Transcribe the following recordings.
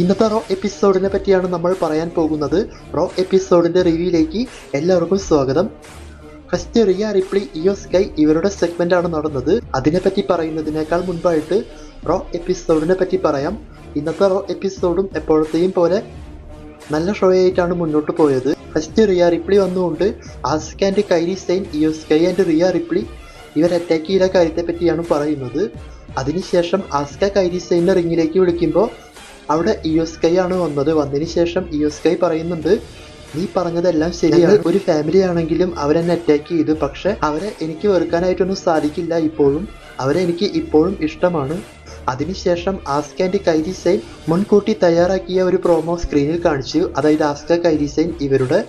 ഇന്നത്തെ റോ എപ്പിസോഡിനെ പറ്റിയാണ് നമ്മൾ പറയാൻ പോകുന്നത്. റോ എപ്പിസോഡിന്റെ റിവ്യൂയിലേക്ക് എല്ലാവർക്കും സ്വാഗതം. First Rhea Ripley Iyo Sky ഇവരുടെ സെഗ്മെന്റ് ആണ് നടന്നത്. അതിനെപ്പറ്റി പറയുന്നതിനേക്കാൾ മുൻപായിട്ട് റോ എപ്പിസോഡിനെ പറ്റി പറയാം. ഇന്നത്തെ റോ എപ്പിസോഡും എപ്പോഴത്തെയും പോലെ നല്ല ഷോ ആയിട്ടാണ് മുന്നോട്ട് പോയത്. ഫസ്റ്റ് റിയ റിപ്ലി വന്നുകൊണ്ട് Asuka and Kairi Sane Iyo Sky and Rhea Ripley ഇവർ അറ്റാക്ക് ചെയ്ത കാര്യത്തെ പറ്റിയാണ് പറയുന്നത്. അതിനുശേഷം ആസ്ക കൈരി സെയിനെ റിങ്ങിലേക്ക് വിളിക്കുമ്പോൾ അവിടെ ഇയോസ്കൈ ആണ് വന്നത്. വന്നതിന് ശേഷം ഇയോസ്കൈ പറയുന്നുണ്ട് നീ പറഞ്ഞതെല്ലാം ശരിയാണ്. ഒരു ഫാമിലി ആണെങ്കിലും അവരെന്നെ അറ്റാക്ക് ചെയ്തു. പക്ഷെ അവരെ എനിക്ക് വെറുക്കാനായിട്ടൊന്നും സാധിക്കില്ല ഇപ്പോഴും. അവരെ എനിക്ക് ഇപ്പോഴും ഇഷ്ടമാണ്. അതിനുശേഷം ആസ്ക ആൻഡ് കൈരി സൈൻ മുൻകൂട്ടി തയ്യാറാക്കിയ ഒരു പ്രോമോ സ്ക്രീനിൽ കാണിച്ചു. അതായത് ആസ്ക കൈരി സൈൻ ഇവരുടെ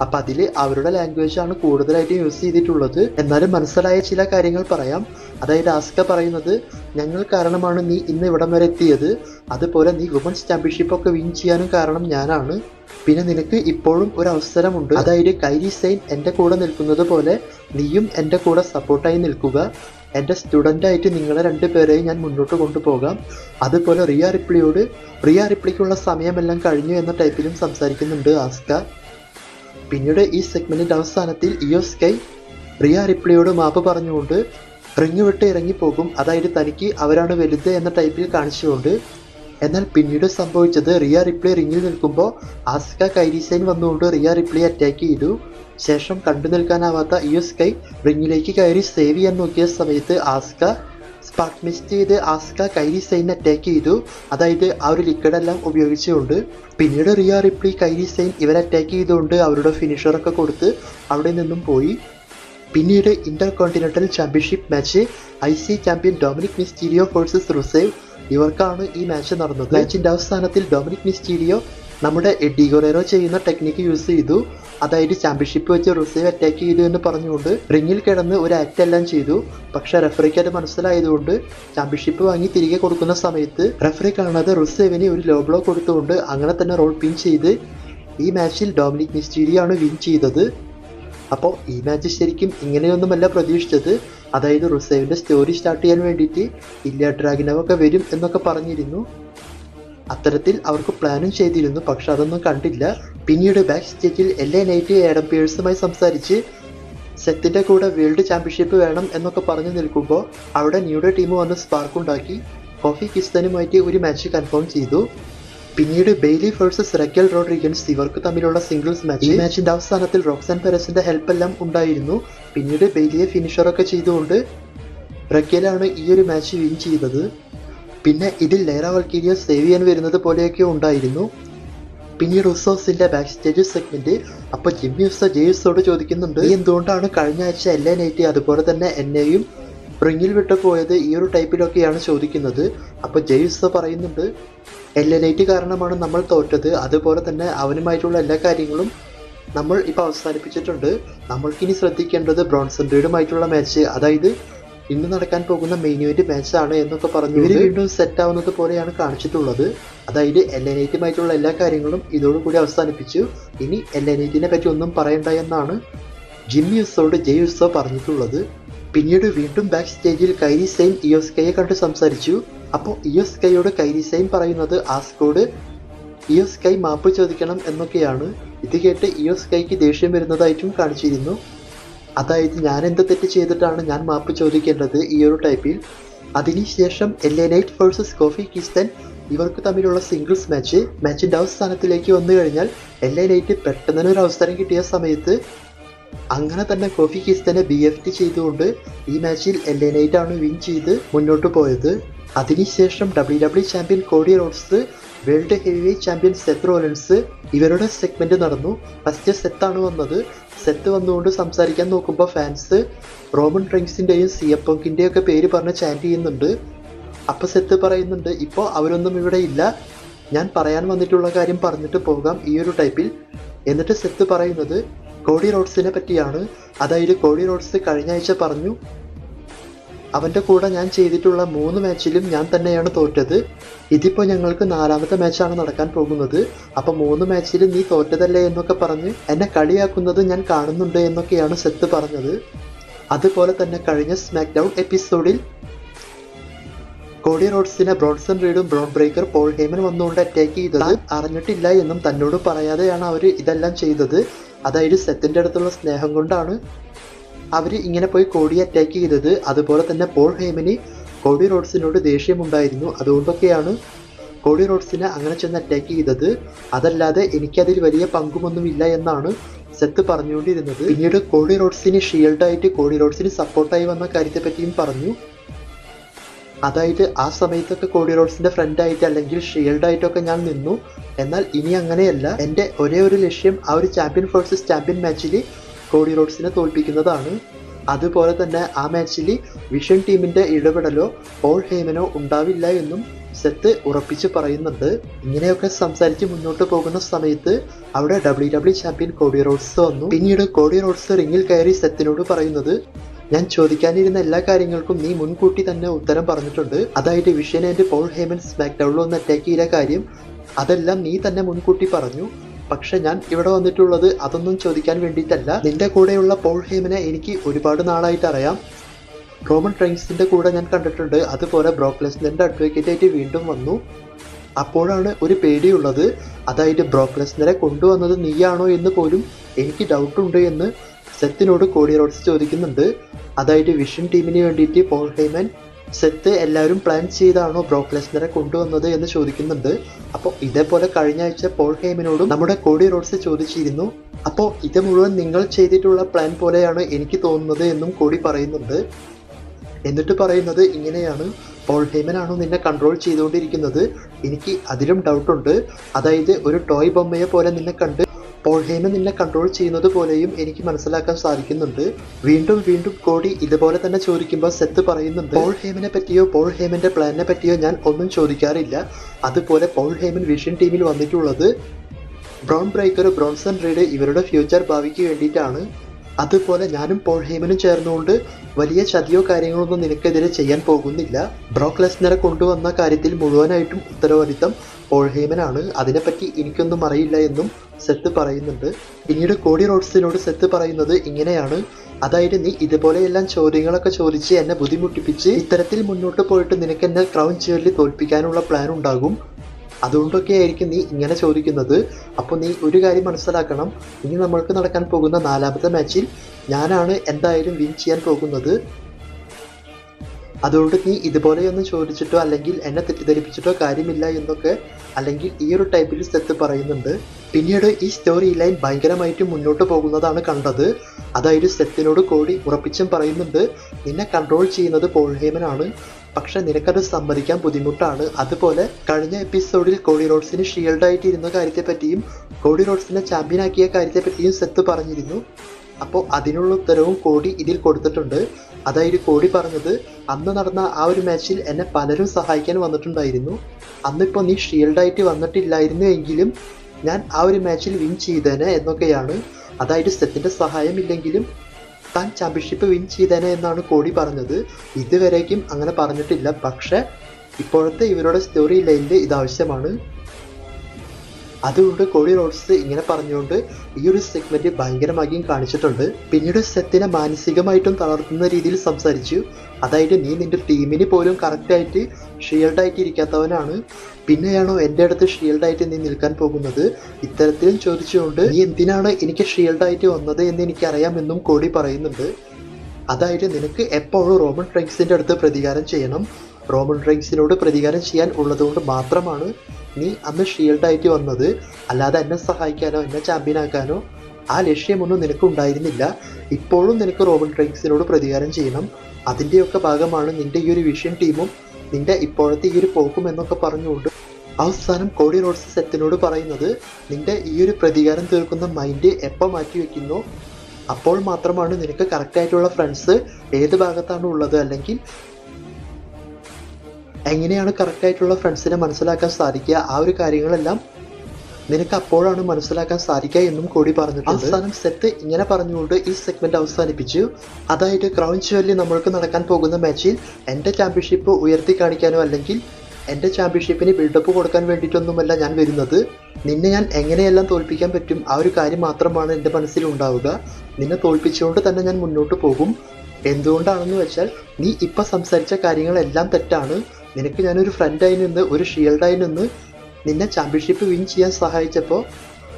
അപ്പൊ അതിൽ അവരുടെ ലാംഗ്വേജ് ആണ് കൂടുതലായിട്ട് യൂസ് ചെയ്തിട്ടുള്ളത്. എന്നാലും മനസ്സിലായ ചില കാര്യങ്ങൾ പറയാം. അതായത് ആസ്ക പറയുന്നത് ഞങ്ങൾ കാരണമാണ് നീ ഇന്ന് ഇവിടം വരെ എത്തിയത്. അതുപോലെ നീ വുമൻസ് ചാമ്പ്യൻഷിപ്പ് ഒക്കെ വിൻ ചെയ്യാനും കാരണം ഞാനാണ്. പിന്നെ നിനക്ക് ഇപ്പോഴും ഒരു അവസരമുണ്ട്. അതായത് കൈരി സൈൻ എന്റെ കൂടെ നിൽക്കുന്നത് പോലെ നീയും എന്റെ കൂടെ സപ്പോർട്ടായി നിൽക്കുക. എന്റെ സ്റ്റുഡന്റ് ആയിട്ട് നിങ്ങളെ രണ്ടുപേരെയും ഞാൻ മുന്നോട്ട് കൊണ്ടുപോകാം. അതുപോലെ റിയ റിപ്ലിയോട് റിയ റിപ്ലിക്കുള്ള സമയമെല്ലാം കഴിഞ്ഞു എന്ന ടൈപ്പിലും സംസാരിക്കുന്നുണ്ട് ആസ്ക. പിന്നീട് ഈ സെഗ്മെന്റിന്റെ അവസാനത്തിൽ ഇയോ സ്കൈ റിയ റിപ്ലിയോട് മാപ്പ് പറഞ്ഞുകൊണ്ട് റിങ് വിട്ട് ഇറങ്ങിപ്പോകും. അതായത് തനിക്ക് അവരാണ് വലുത് എന്ന ടൈപ്പിൽ കാണിച്ചുകൊണ്ട്. എന്നാൽ പിന്നീട് സംഭവിച്ചത് റിയ റിപ്ലി റിങ്ങിൽ നിൽക്കുമ്പോൾ ആസ്ക കൈരീസൈൻ വന്നുകൊണ്ട് റിയ റിപ്ലി അറ്റാക്ക് ചെയ്തു. ശേഷം കണ്ടു നിൽക്കാനാവാത്ത ഇയോ സ്കൈ റിങ്ങിലേക്ക് കയറി സേവ് ചെയ്യാൻ നോക്കിയ സമയത്ത് ആസ്ക സ്പാർക്ക് മിസ്റ്റ് ചെയ്ത് ആസ്ക കൈരി സൈൻ അറ്റാക്ക് ചെയ്തു. അതായത് ആ ഒരു ലിക്വിഡ് എല്ലാം ഉപയോഗിച്ചുകൊണ്ട് പിന്നീട് റിയ റിപ്ലി കൈരി സൈൻ ഇവരെ അറ്റാക്ക് ചെയ്തുകൊണ്ട് അവരുടെ ഫിനിഷറൊക്കെ കൊടുത്ത് അവിടെ നിന്നും പോയി. പിന്നീട് intercontinental championship match I C champion Dominik Mysterio faces Rusev ഇവർക്കാണ് ഈ മാച്ച് നടന്നത്. മാച്ചിന്റെ അവസാനത്തിൽ ഡൊമിനിക് മിസ്റ്റീരിയോ നമ്മുടെ എഡി ഗൊറേറോ ചെയ്യുന്ന ടെക്നിക്ക് യൂസ് ചെയ്തു. അതായത് ചാമ്പ്യൻഷിപ്പ് വെച്ച് റിസീവ് അറ്റാക്ക് ചെയ്തു എന്ന് പറഞ്ഞുകൊണ്ട് റിങ്ങിൽ കിടന്ന് ഒരു ആക്ട് എല്ലാം ചെയ്തു. പക്ഷെ റെഫറിക്ക് അത് മനസ്സിലായതുകൊണ്ട് ചാമ്പ്യൻഷിപ്പ് വാങ്ങി തിരികെ കൊടുക്കുന്ന സമയത്ത് റെഫറി കാണാതെ റുസേവിന് ഒരു ലോ ബ്ലോ കൊടുത്തുകൊണ്ട് അങ്ങനെ തന്നെ റോൾ പിൻ ചെയ്ത് ഈ മാച്ചിൽ ഡൊമിനിക് മിസ്റ്റീരിയാണ് വിൻ ചെയ്തത്. അപ്പോൾ ഈ മാച്ച് ശരിക്കും ഇങ്ങനെയൊന്നുമല്ല പ്രതീക്ഷിച്ചത്. അതായത് റുസേവിന്റെ സ്റ്റോറി സ്റ്റാർട്ട് ചെയ്യാൻ വേണ്ടിയിട്ട് ഇല്ല ഡ്രാഗിനവൊക്കെ വരും എന്നൊക്കെ പറഞ്ഞിരുന്നു. അത്തരത്തിൽ അവർക്ക് പ്ലാനും ചെയ്തിരുന്നു പക്ഷെ അതൊന്നും കണ്ടില്ല. പിന്നീട് ബാക്ക് സ്റ്റേജിൽ എല്ലാ നൈറ്റ് ഏഡം പിയേഴ്സുമായി സംസാരിച്ച് സെത്തിന്റെ കൂടെ വേൾഡ് ചാമ്പ്യൻഷിപ്പ് വേണം എന്നൊക്കെ പറഞ്ഞു നിൽക്കുമ്പോൾ അവിടെ ന്യൂഡേ ടീം വന്ന് സ്പാർക്ക് ഉണ്ടാക്കി. കോഫി കിസ്തനുമായിട്ട് ഒരു മാച്ച് കൺഫേം ചെയ്തു. പിന്നീട് ബെയ്ലി ഫേഴ്സസ് റെക്കൽ റോഡ്രിഗൻസ് ഇവർക്ക് തമ്മിലുള്ള സിംഗിൾസ് മാച്ച്. ഈ മാച്ചിന്റെ അവസാനത്തിൽ റോക്സാൻ പെരസിന്റെ ഹെൽപ്പ് എല്ലാം ഉണ്ടായിരുന്നു. പിന്നീട് ബെയ്ലിയെ ഫിനിഷറൊക്കെ ചെയ്തുകൊണ്ട് റെക്കലാണ് ഈ ഒരു മാച്ച് വിൻ ചെയ്തത്. പിന്നെ ഇതിൽ ലേറ വൾക്കീരിയ സേവിയൻ വരുന്നത് പോലെയൊക്കെ ഉണ്ടായിരുന്നു. പിന്നീട് ഉസോസിന്റെ ബാക്ക് സ്റ്റേജ് സെഗ്മെന്റ് അപ്പൊ ജിമ്മി ഉസ ജെയ്സോട് ചോദിക്കുന്നുണ്ട് എന്തുകൊണ്ടാണ് കഴിഞ്ഞ ആഴ്ച എല്ലാ നൈറ്റി അതുപോലെ തന്നെ എന്നെയും റിങ്ങിൽ വിട്ട് പോയത് ഈ ഒരു ടൈപ്പിലൊക്കെയാണ് ചോദിക്കുന്നത്? അപ്പോൾ ജെയ്സ പറയുന്നുണ്ട് എല്ലാ നൈറ്റ് കാരണമാണ് നമ്മൾ തോറ്റത്. അതുപോലെ തന്നെ അവനുമായിട്ടുള്ള എല്ലാ കാര്യങ്ങളും നമ്മൾ ഇപ്പോൾ അവസാനിപ്പിച്ചിട്ടുണ്ട്. നമ്മൾക്കിനി ശ്രദ്ധിക്കേണ്ടത് ബ്രോൺസൺ റീഡുമായിട്ടുള്ള മാച്ച് അതായത് ഇന്ന് നടക്കാൻ പോകുന്ന മെയിൻ ഇവന്റ് മാച്ച് ആണ് എന്നൊക്കെ പറഞ്ഞു ഇവർ വീണ്ടും സെറ്റ് ആവുന്നത് പോലെയാണ് കാണിച്ചിട്ടുള്ളത്. അതായത് എല്ലനൈറ്റുമായിട്ടുള്ള എല്ലാ കാര്യങ്ങളും ഇതോടുകൂടി അവസാനിപ്പിച്ചു. ഇനി എല്ലനൈറ്റിനെ പറ്റി ഒന്നും പറയണ്ട എന്നാണ് ജിമ്മി യുസോട് ജയ് യുസോ പറഞ്ഞിട്ടുള്ളത്. പിന്നീട് വീണ്ടും ബാക്ക് സ്റ്റേജിൽ കൈരി സെയിൻ ഇയോസ്കയെ കണ്ട് സംസാരിച്ചു. അപ്പോൾ ഇയോസ്കയോട് കൈരി സൈൻ പറയുന്നത് ആസ്കോട് ഇയോസ്കൈ മാപ്പ് ചോദിക്കണം എന്നൊക്കെയാണ്. ഇത് കേട്ട് ഇയോസ്കൈക്ക് ദേഷ്യം വരുന്നതായിട്ടും കാണിച്ചിരുന്നു. അതായത് ഞാൻ എന്ത് തെറ്റ് ചെയ്തിട്ടാണ് ഞാൻ മാപ്പ് ചോദിക്കേണ്ടത് ഈ ഒരു ടൈപ്പിൽ? അതിനുശേഷം L A Knight versus Kofi Kingston ഇവർക്ക് തമ്മിലുള്ള സിംഗിൾസ് മാച്ച് മാച്ചിന്റെ അവസാനത്തിലേക്ക് വന്നു കഴിഞ്ഞാൽ എൽ എ നൈറ്റ് പെട്ടെന്ന് ഒരു അവസരം കിട്ടിയ സമയത്ത് അങ്ങനെ തന്നെ കോഫി കിസ്റ്റനെ ബി എഫ് ടി ചെയ്തുകൊണ്ട് ഈ മാച്ചിൽ എൽ എ നൈറ്റ് ആണ് വിൻ ചെയ്ത് മുന്നോട്ട് പോയത്. അതിനുശേഷം W W champion Cody Rhodes world heavy champion Seth Rollins ഇവരുടെ സെഗ്മെന്റ് നടന്നു. ഫസ്റ്റ് സെത്താണ് വന്നത്. സെത്ത് വന്നുകൊണ്ട് സംസാരിക്കാൻ നോക്കുമ്പോൾ ഫാൻസ് റോമൻ ഡ്രിങ്ക്സിന്റെയും സിയപ്പൊങ്കിന്റെയും ഒക്കെ പേര് പറഞ്ഞ് ചാന്റ് ചെയ്യുന്നുണ്ട്. അപ്പൊ സെത്ത് പറയുന്നുണ്ട് ഇപ്പോൾ അവരൊന്നും ഇവിടെ ഇല്ല. ഞാൻ പറയാൻ വന്നിട്ടുള്ള കാര്യം പറഞ്ഞിട്ട് പോകാം ഈ ഒരു ടൈപ്പിൽ എന്നിട്ട് സെത്ത് പറയുന്നത് കോഡി റോഡ്സിനെ പറ്റിയാണ്. അതായത് കോഡി റോഡ്സ് കഴിഞ്ഞ ആഴ്ച പറഞ്ഞു അവന്റെ കൂടെ ഞാൻ ചെയ്തിട്ടുള്ള മൂന്ന് മാച്ചിലും ഞാൻ തന്നെയാണ് തോറ്റത്. ഇതിപ്പോൾ ഞങ്ങൾക്ക് നാലാമത്തെ മാച്ചാണ് നടക്കാൻ പോകുന്നത്. അപ്പോൾ മൂന്ന് മാച്ചിലും നീ തോറ്റതല്ലേ എന്നൊക്കെ പറഞ്ഞ് എന്നെ കളിയാക്കുന്നത് ഞാൻ കാണുന്നുണ്ട് എന്നൊക്കെയാണ് സെത്ത് പറഞ്ഞത്. അതുപോലെ തന്നെ കഴിഞ്ഞ സ്മാക്ക് ഡൗൺ എപ്പിസോഡിൽ കോഡി റോഡ്സിനെ ബ്രോൺസൺ റീഡും ബ്രോൺ ബ്രേക്കർ പോൾ ഹേമൻ വന്നുകൊണ്ട് അറ്റാക്ക് ചെയ്തത് അറിഞ്ഞിട്ടില്ല എന്നും തന്നോട് പറയാതെയാണ് അവർ ഇതെല്ലാം ചെയ്തത്. അതായത് സെത്തിന്റെ അടുത്തുള്ള സ്നേഹം കൊണ്ടാണ് അവർ ഇങ്ങനെ പോയി കോടിയെ അറ്റാക്ക് ചെയ്തത്. അതുപോലെ തന്നെ പോൾ ഹേമന് കോടി റോഡ്സിനോട് ദേഷ്യമുണ്ടായിരുന്നു. അതുകൊണ്ടൊക്കെയാണ് കോടി റോഡ്സിനെ അങ്ങനെ ചെന്ന് അറ്റാക്ക് ചെയ്തത്. അതല്ലാതെ എനിക്കതിൽ വലിയ പങ്കുമൊന്നുമില്ല എന്നാണ് സെത്ത് പറഞ്ഞുകൊണ്ടിരുന്നത്. പിന്നീട് കോടി റോഡ്സിന് ഷീൽഡായിട്ട് കോടി റോഡ്സിന് സപ്പോർട്ടായി വന്ന കാര്യത്തെ പറ്റിയും പറഞ്ഞു. അതായത് ആ സമയത്തൊക്കെ കോടി റോഡ്സിന്റെ ഫ്രണ്ട് ആയിട്ട് അല്ലെങ്കിൽ ഷീൽഡായിട്ടൊക്കെ ഞാൻ നിന്നു. എന്നാൽ ഇനി അങ്ങനെയല്ല. എന്റെ ഒരേ ഒരു ലക്ഷ്യം ആ ഒരു ചാമ്പ്യൻ ഫോഴ്സസ് ചാമ്പ്യൻ മാച്ചിൽ കോഡി റോഡ്സിനെ തോൽപ്പിക്കുന്നതാണ്. അതുപോലെ തന്നെ ആ മാച്ചിൽ വിഷൻ ടീമിന്റെ ഇടപെടലോ ഓൾ ഹേമനോ ഉണ്ടാവില്ല എന്നും സെത്ത് ഉറപ്പിച്ച് പറയുന്നുണ്ട്. ഇങ്ങനെയൊക്കെ സംസാരിച്ച് മുന്നോട്ട് പോകുന്ന സമയത്ത് അവിടെ W W champion Cody Rhodes വന്നു. പിന്നീട് കോഡി റോഡ്സ് റിങ്ങിൽ കയറി സെത്തിനോട് പറയുന്നത് ഞാൻ ചോദിക്കാനിരുന്ന എല്ലാ കാര്യങ്ങൾക്കും നീ മുൻകൂട്ടി തന്നെ ഉത്തരം പറഞ്ഞിട്ടുണ്ട്. അതായത് വിഷൻ ആൻഡ് പോൾ ഹേമൻ സ്മാക്ക് ഡൗണിൽ ഒന്ന് അറ്റാക്ക് ചെയ്ത കാര്യം അതെല്ലാം നീ തന്നെ മുൻകൂട്ടി പറഞ്ഞു. പക്ഷെ ഞാൻ ഇവിടെ വന്നിട്ടുള്ളത് അതൊന്നും ചോദിക്കാൻ വേണ്ടിയിട്ടല്ല. നിന്റെ കൂടെയുള്ള പോൾ ഹേമിനെ എനിക്ക് ഒരുപാട് നാളായിട്ട് അറിയാം. റോമൻ ട്രെയിൻസിന്റെ കൂടെ ഞാൻ കണ്ടിട്ടുണ്ട്. അതുപോലെ ബ്രോക്ലെസ്നറിന്റെ അഡ്വക്കേറ്റായിട്ട് വീണ്ടും വന്നു. അപ്പോഴാണ് ഒരു പേടിയുള്ളത്. അതായത് ബ്രോക്ലെസ്നറെ കൊണ്ടുവന്നത് നീയാണോ എന്ന് പോലും എനിക്ക് ഡൗട്ടുണ്ട് എന്ന് സെത്തിനോട് കോടി റോഡ്സ് ചോദിക്കുന്നുണ്ട്. അതായത് വിഷൻ ടീമിന് വേണ്ടിയിട്ട് പോൾ ഹേമൻ സെത്ത് എല്ലാവരും പ്ലാൻ ചെയ്താണോ ബ്രോക്ക് ലെസ്നറെ കൊണ്ടുവന്നത് എന്ന് ചോദിക്കുന്നുണ്ട്. അപ്പോൾ ഇതേപോലെ കഴിഞ്ഞ ആഴ്ച പോൾ ഹേമിനോടും നമ്മുടെ കോടി റോഡ്സ് ചോദിച്ചിരുന്നു. അപ്പോൾ ഇത് മുഴുവൻ നിങ്ങൾ ചെയ്തിട്ടുള്ള പ്ലാൻ പോലെയാണ് എനിക്ക് തോന്നുന്നത് എന്നും കോടി പറയുന്നുണ്ട്. എന്നിട്ട് പറയുന്നത് ഇങ്ങനെയാണ്. പോൾ ഹേമനാണോ നിന്നെ കൺട്രോൾ ചെയ്തുകൊണ്ടിരിക്കുന്നത്? എനിക്ക് അതിലും ഡൗട്ടുണ്ട് അതായത് ഒരു ടോയ് ബൊമ്മയെ പോലെ നിന്നെ കണ്ട് പോൾ ഹേമൻ നിന്നെ കൺട്രോൾ ചെയ്യുന്നത് പോലെയും എനിക്ക് മനസ്സിലാക്കാൻ സാധിക്കുന്നുണ്ട്. വീണ്ടും വീണ്ടും കോടി ഇതുപോലെ തന്നെ ചോദിക്കുമ്പോൾ സെത്ത് പറയുന്നുണ്ട്. പോൾ ഹേമിനെ പറ്റിയോ പോൾ ഹേമിന്റെ പ്ലാനിനെ പറ്റിയോ ഞാൻ ഒന്നും ചോദിക്കാറില്ല. അതുപോലെ പോൾ ഹേമൻ വിഷൻ ടീമിൽ വന്നിട്ടുള്ളത് ബ്രൗൺ ബ്രേക്കർ ബ്രോൺസൺ റീഡ് ഇവരുടെ ഫ്യൂച്ചർ ഭാവിക്ക് വേണ്ടിയിട്ടാണ്. അതുപോലെ ഞാനും പോൾ ഹേമനും ചേർന്നുകൊണ്ട് വലിയ ചതിയോ കാര്യങ്ങളൊന്നും നിനക്കെതിരെ ചെയ്യാൻ പോകുന്നില്ല. ബ്രോക്ക് ലെസ്നറെ കൊണ്ടുവന്ന കാര്യത്തിൽ മുഴുവനായിട്ടും ഉത്തരവാദിത്തം പോൾ ഹേമനാണ് അതിനെപ്പറ്റി എനിക്കൊന്നും അറിയില്ല എന്നും സെത്ത് പറയുന്നുണ്ട്. പിന്നീട് കോടി റോഡ്സിനോട് സെത്ത് പറയുന്നത് ഇങ്ങനെയാണ്. അതായത് നീ ഇതുപോലെയെല്ലാം ചോദ്യങ്ങളൊക്കെ ചോദിച്ച് എന്നെ ബുദ്ധിമുട്ടിപ്പിച്ച് ഇത്തരത്തിൽ മുന്നോട്ട് പോയിട്ട് നിനക്ക് എന്നെ ക്രൗൺ ചെയറിൽ തോൽപ്പിക്കാനുള്ള പ്ലാൻ ഉണ്ടാകും. അതുകൊണ്ടൊക്കെ ആയിരിക്കും നീ ഇങ്ങനെ ചോദിക്കുന്നത്. അപ്പോൾ നീ ഒരു കാര്യം മനസ്സിലാക്കണം. ഇനി നമ്മൾക്ക് നടക്കാൻ പോകുന്ന നാലാമത്തെ മാച്ചിൽ ഞാനാണ് എന്തായാലും വിൻ ചെയ്യാൻ പോകുന്നത്. അതുകൊണ്ട് നീ ഇതുപോലെയൊന്നും ചോദിച്ചിട്ടോ അല്ലെങ്കിൽ എന്നെ തെറ്റിദ്ധരിപ്പിച്ചിട്ടോ കാര്യമില്ല എന്നൊക്കെ അല്ലെങ്കിൽ ഈ ഒരു ടൈപ്പിൽ സെത്ത് പറയുന്നുണ്ട്. പിന്നീട് ഈ സ്റ്റോറി ലൈൻ ഭയങ്കരമായിട്ട് മുന്നോട്ട് പോകുന്നതാണ് കണ്ടത്. അതായത് സെത്തിനോട് കോടി ഉറപ്പിച്ചും പറയുന്നുണ്ട് നിന്നെ കൺട്രോൾ ചെയ്യുന്നത് പോൾഹേമനാണ് പക്ഷെ നിനക്കത് സമ്മതിക്കാൻ ബുദ്ധിമുട്ടാണ്. അതുപോലെ കഴിഞ്ഞ എപ്പിസോഡിൽ കോടി റോഡ്സിന് ഷീൽഡ് ആയിട്ട് ഇരുന്ന കാര്യത്തെ പറ്റിയും കോടി റോഡ്സിനെ ചാമ്പ്യൻ ആക്കിയ കാര്യത്തെ പറ്റിയും സെത്ത് പറഞ്ഞിരുന്നു. അപ്പോൾ അതിനുള്ള ഉത്തരവും കോടി ഇതിൽ കൊടുത്തിട്ടുണ്ട്. അതായത് കോടി പറഞ്ഞത് അന്ന് നടന്ന ആ ഒരു മാച്ചിൽ എന്നെ പലരും സഹായിക്കാൻ വന്നിട്ടുണ്ടായിരുന്നു. അന്നിപ്പോൾ നീ ഷീൽഡായിട്ട് വന്നിട്ടില്ലായിരുന്നു എങ്കിലും ഞാൻ ആ ഒരു മാച്ചിൽ വിൻ ചെയ്തേനെ എന്നൊക്കെയാണ്. അതായത് സെത്തിന്റെ സഹായം ഇല്ലെങ്കിലും താൻ ചാമ്പ്യൻഷിപ്പ് വിൻ ചെയ്തേനെ എന്നാണ് കോടി പറഞ്ഞത്. ഇതുവരേക്കും അങ്ങനെ പറഞ്ഞിട്ടില്ല. പക്ഷേ ഇപ്പോഴത്തെ ഇവരുടെ സ്റ്റോറി ലൈനിൽ ഇത് ആവശ്യമാണ്. അതുകൊണ്ട് കോഴി റോഡ്സ് ഇങ്ങനെ പറഞ്ഞുകൊണ്ട് ഈ ഒരു സെഗ്മെന്റ് ഭയങ്കരമാക്കിയും കാണിച്ചിട്ടുണ്ട്. പിന്നീട് സെത്തിനെ മാനസികമായിട്ടും തളർത്തുന്ന രീതിയിൽ സംസാരിച്ചു. അതായത് നീ നിന്റെ ടീമിന് പോലും കറക്റ്റായിട്ട് ഷീൽഡായിട്ട് ഇരിക്കാത്തവനാണ്. പിന്നെയാണോ എന്റെ അടുത്ത് ഷീൽഡായിട്ട് നീ നിൽക്കാൻ പോകുന്നത്? ഇത്തരത്തിലും ചോദിച്ചുകൊണ്ട് നീ എന്തിനാണ് എനിക്ക് ഷീൽഡായിട്ട് വന്നത് എന്ന് എനിക്കറിയാമെന്നും കോടി പറയുന്നുണ്ട്. അതായത് നിനക്ക് എപ്പോഴും റോമൻ ട്രെങ്സിന്റെ അടുത്ത് പ്രതികാരം ചെയ്യണം. റോമൻ ട്രെങ്സിനോട് പ്രതികാരം ചെയ്യാൻ ഉള്ളതുകൊണ്ട് മാത്രമാണ് നീ അന്ന് ഷീൽഡായിട്ട് വന്നത്. അല്ലാതെ എന്നെ സഹായിക്കാനോ എന്നെ ചാമ്പ്യനാക്കാനോ ആ ലക്ഷ്യമൊന്നും നിനക്ക് ഉണ്ടായിരുന്നില്ല. ഇപ്പോഴും നിനക്ക് റോബൻ ട്രൈക്സിനോട് പ്രതികാരം ചെയ്യണം. അതിന്റെയൊക്കെ ഭാഗമാണ് നിന്റെ ഈ ഒരു വിഷൻ ടീമും നിന്റെ ഇപ്പോഴത്തെ ഈ ഒരു പോക്കും എന്നൊക്കെ പറഞ്ഞുകൊണ്ട് അവസാനം കോടി റോഡ്സ് സെറ്റിനോട് പറയുന്നത് നിന്റെ ഈ ഒരു പ്രതികാരം തീർക്കുന്ന മൈൻഡ് എപ്പോൾ മാറ്റി വയ്ക്കുന്നു അപ്പോൾ മാത്രമാണ് നിനക്ക് കറക്റ്റായിട്ടുള്ള ഫ്രണ്ട്സ് ഏത് ഭാഗത്താണ് ഉള്ളത്? അല്ലെങ്കിൽ എങ്ങനെയാണ് കറക്റ്റായിട്ടുള്ള ഫ്രണ്ട്സിനെ മനസ്സിലാക്കാൻ സാധിക്കുക? ആ ഒരു കാര്യങ്ങളെല്ലാം നിനക്ക് അപ്പോഴാണ് മനസ്സിലാക്കാൻ സാധിക്കുക എന്നും കൂടി പറഞ്ഞിട്ടുണ്ട്. അവസാനം സെറ്റ് ഇങ്ങനെ പറഞ്ഞുകൊണ്ട് ഈ സെഗ്മെന്റ് അവസാനിപ്പിച്ചു. അതായത് ക്രൗൺ ചുവല്ലി നമ്മൾക്ക് നടക്കാൻ പോകുന്ന മാച്ചിൽ എന്റെ ചാമ്പ്യൻഷിപ്പ് ഉയർത്തി കാണിക്കാനോ അല്ലെങ്കിൽ എന്റെ ചാമ്പ്യൻഷിപ്പിന് ബിൽഡപ്പ് കൊടുക്കാൻ വേണ്ടിയിട്ടൊന്നുമല്ല ഞാൻ വരുന്നത്. നിന്നെ ഞാൻ എങ്ങനെയെല്ലാം തോൽപ്പിക്കാൻ പറ്റും? ആ ഒരു കാര്യം മാത്രമാണ് എന്റെ മനസ്സിൽ ഉണ്ടാവുക. നിന്നെ തോൽപ്പിച്ചുകൊണ്ട് തന്നെ ഞാൻ മുന്നോട്ട് പോകും. എന്തുകൊണ്ടാണെന്ന് വെച്ചാൽ നീ ഇപ്പം സംസാരിച്ച കാര്യങ്ങളെല്ലാം തെറ്റാണ്. നിനക്ക് ഞാനൊരു ഫ്രണ്ടായി നിന്ന് ഒരു ഷീൽഡായി നിന്ന് നിന്നെ ചാമ്പ്യൻഷിപ്പ് വിൻ ചെയ്യാൻ സഹായിച്ചപ്പോൾ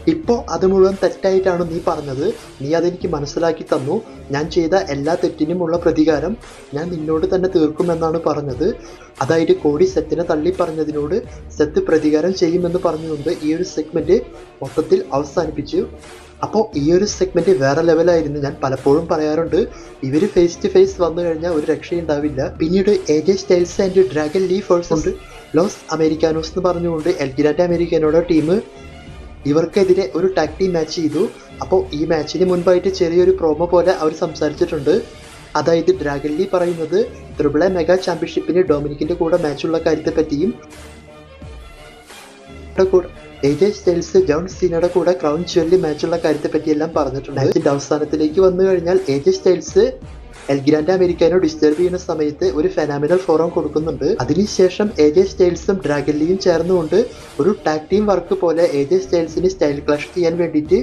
ഇപ്പോൾ അത് മുഴുവൻ തെറ്റായിട്ടാണ് നീ പറഞ്ഞത്. നീ അതെനിക്ക് മനസ്സിലാക്കി തന്നു. ഞാൻ ചെയ്ത എല്ലാ തെറ്റിനുമുള്ള പ്രതികാരം ഞാൻ നിന്നോട് തന്നെ തീർക്കുമെന്നാണ് പറഞ്ഞത്. അതായത് കോടി സെത്തിനെ തള്ളി പറഞ്ഞതിനോട് സെത്ത് പ്രതികാരം ചെയ്യുമെന്ന് പറഞ്ഞുകൊണ്ട് ഈ ഒരു സെഗ്മെന്റ് മൊത്തത്തിൽ അവസാനിപ്പിച്ചു. അപ്പോൾ ഈ ഒരു സെഗ്മെന്റ് വേറെ ലെവലായിരുന്നു ഞാൻ പലപ്പോഴും പറയാറുണ്ട്. ഇവർ ഫേസ് ടു ഫേസ് വന്നു കഴിഞ്ഞാൽ ഒരു രക്ഷയുണ്ടാവില്ല. പിന്നീട് A J Styles and Dragon Lee versus ഉണ്ട് ലോസ് അമേരിക്കാനോസ് എന്ന് പറഞ്ഞുകൊണ്ട് എൽ എൽഗിരാറ്റ് അമേരിക്കാനോടെ ടീം ഇവർക്കെതിരെ ഒരു ടാക് ടീം മാച്ച് ചെയ്തു. അപ്പോൾ ഈ മാച്ചിന് മുൻപായിട്ട് ചെറിയൊരു പ്രോമോ പോലെ അവർ സംസാരിച്ചിട്ടുണ്ട്. അതായത് ഡ്രാഗൺ ലീ പറയുന്നത് ത്രിപിൾ മെഗാ ചാമ്പ്യൻഷിപ്പിന് ഡൊമിനിക്കിന്റെ കൂടെ മാച്ചുള്ള കാര്യത്തെ പറ്റിയും കൂടെ സ്റ്റൈൽസ് ജോൺ സീനയുടെ കൂടെ ക്രൗൺ ജ്വല്ലി മാച്ചുള്ള കാര്യത്തെ പറ്റിയെല്ലാം പറഞ്ഞിട്ടുണ്ട്. അവസാനത്തിലേക്ക് വന്നു കഴിഞ്ഞാൽ A Styles El Grande Americano disturb ചെയ്യുന്ന സമയത്ത് ഒരു ഫെനാമിനൽ ഫോറം കൊടുക്കുന്നുണ്ട്. അതിനുശേഷം എ ജെ സ്റ്റൈൽസും ഡ്രാഗല്ലിയും ചേർന്നുകൊണ്ട് ഒരു ടാക് ടീം വർക്ക് പോലെ എ ജെ സ്റ്റൈൽസിന് സ്റ്റൈൽ ക്ലാഷ് ചെയ്യാൻ വേണ്ടിയിട്ട്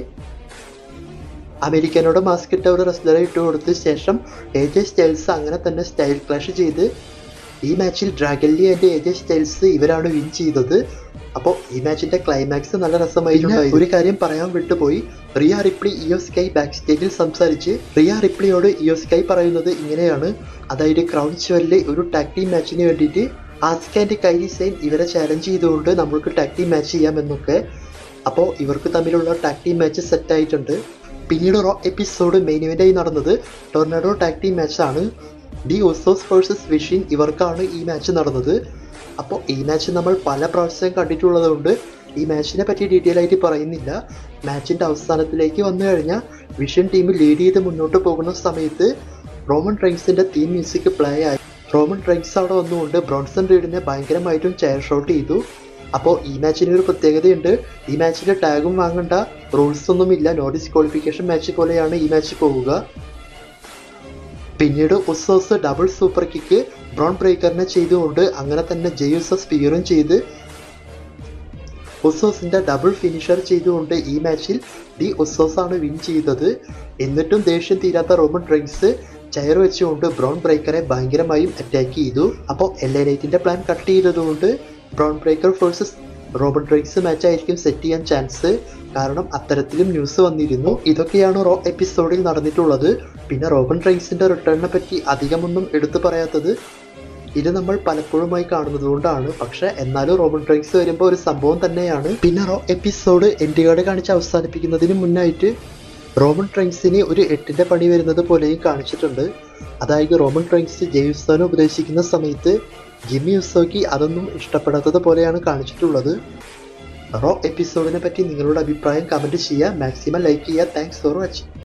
അമേരിക്കനോട് മാസ്ക് ഇട്ട ഒരു റെസ്ലറെ ഇട്ട് കൊടുത്ത ശേഷം എ ജെ സ്റ്റൈൽസ് അങ്ങനെ തന്നെ സ്റ്റൈൽ ക്ലാഷ് ചെയ്ത് ഈ മാച്ചിൽ Dragon Lee and A J Styles ഇവരാണ് വിൻ ചെയ്തത്. അപ്പോൾ ഈ മാച്ചിന്റെ ക്ലൈമാക്സ് നല്ല രസമായിട്ടുണ്ടായി ഒരു കാര്യം പറയാൻ വിട്ടുപോയി. Rhea Ripley Iyo Sky back സ്റ്റേജിൽ സംസാരിച്ച് റിയ റിപ്ലിയോട് ഇയോ സ്കൈ പറയുന്നത് ഇങ്ങനെയാണ്. അതായത് ക്രൗൺ ചുവലിലെ ഒരു ടാക്ടി മാച്ചിന് വേണ്ടിയിട്ട് ആസ്ക ആൻഡ് കൈരി സെയിൻ ഇവരെ ചാലഞ്ച് ചെയ്തുകൊണ്ട് നമ്മൾക്ക് ടാക്ടി മാച്ച് ചെയ്യാമെന്നൊക്കെ. അപ്പോൾ ഇവർക്ക് തമ്മിലുള്ള ടാക്ടി മാച്ച് സെറ്റ് ആയിട്ടുണ്ട്. പിന്നീട് റോ എപ്പിസോഡ് മെയിൻ ഇവന്റായി നടന്നത് ടൊർണാഡോ ടാക്ടി മാച്ചാണ് ഡി ഒസോസ് വേഴ്സസ് വിഷിൻ ഇവർക്കാണ് ഈ മാച്ച് നടന്നത്. അപ്പോൾ ഈ മാച്ച് നമ്മൾ പല പ്രാവശ്യം കണ്ടിട്ടുള്ളത് കൊണ്ട് ഈ മാച്ചിനെ പറ്റി ഡീറ്റെയിൽ ആയിട്ട് പറയുന്നില്ല. മാച്ചിന്റെ അവസാനത്തിലേക്ക് വന്നു കഴിഞ്ഞാൽ വിഷൻ ടീം ലീഡ് ചെയ്ത് മുന്നോട്ട് പോകുന്ന സമയത്ത് റോമൻ റൈൻസിന്റെ തീം മ്യൂസിക് പ്ലേ ആയി. റോമൻ റൈൻസ് അവിടെ വന്നുകൊണ്ട് ബ്രോൺസൺ റീഡിനെ ഭയങ്കരമായിട്ടും ചെയർ ഷോട്ട് ചെയ്തു. അപ്പോൾ ഈ മാച്ചിന് ഒരു പ്രത്യേകതയുണ്ട്. ഈ മാച്ചിന്റെ ടാഗും വാങ്ങേണ്ട. റൂൾസ് ഒന്നുമില്ല നോ ഡിസ്ക്വാളിഫിക്കേഷൻ മാച്ച് പോലെയാണ് ഈ മാച്ച് പോവുക. പിന്നീട് ഉസ് ഡബിൾ സൂപ്പർ കിക്ക് ബ്രോൺ ബ്രേക്കറിനെ ചെയ്തുകൊണ്ട് അങ്ങനെ തന്നെ ജെയ്യൂസ സ്പീറും ചെയ്ത് ഒസോസിന്റെ ഡബിൾ ഫിനിഷർ ചെയ്തുകൊണ്ട് ഈ മാച്ചിൽ ഡി ഒസോസ് ആണ് വിൻ ചെയ്തത്. എന്നിട്ടും ദേഷ്യം തീരാത്ത റോമൺ റൈൻസ് ചെയർ വെച്ചുകൊണ്ട് ബ്രൗൺ ബ്രേക്കറെ ഭയങ്കരമായും അറ്റാക്ക് ചെയ്തു. അപ്പോൾ എല്ലാ എ നൈറ്റിന്റെ പ്ലാൻ കട്ട് ചെയ്തതുകൊണ്ട് Bron Breakker versus Roman match ആയിരിക്കും സെറ്റ് ചെയ്യാൻ ചാൻസ് കാരണം അത്തരത്തിലും ന്യൂസ് വന്നിരുന്നു. ഇതൊക്കെയാണ് റോ എപ്പിസോഡിൽ നടന്നിട്ടുള്ളത്. പിന്നെ റോബൺ റൈൻസിന്റെ റിട്ടേണിനെ പറ്റി അധികമൊന്നും എടുത്തു പറയാത്തത് ഇത് നമ്മൾ പലപ്പോഴുമായി കാണുന്നത് കൊണ്ടാണ്. പക്ഷെ എന്നാലും റോബൻ ട്രൈക്സ് വരുമ്പോൾ ഒരു സംഭവം തന്നെയാണ്. പിന്നെ റോ എപ്പിസോഡ് എൻഡ് കാർഡ് കാണിച്ച് അവസാനിപ്പിക്കുന്നതിന് മുന്നായിട്ട് റോമൻ ട്രൈങ്സിന് ഒരു എട്ടിന്റെ പണി വരുന്നത് പോലെയും കാണിച്ചിട്ടുണ്ട്. അതായത് റോമൻ ട്രൈങ്സ് ജെയ്സാനെ ഉപദേശിക്കുന്ന സമയത്ത് ജിമ്മി ഉസോക്കി അതൊന്നും ഇഷ്ടപ്പെടാത്തത് പോലെയാണ് കാണിച്ചിട്ടുള്ളത്. റോ എപ്പിസോഡിനെ പറ്റി നിങ്ങളുടെ അഭിപ്രായം കമന്റ് ചെയ്യുക മാക്സിമം ലൈക്ക് ചെയ്യുക താങ്ക്സ് ഫോർ വാച്ചിങ്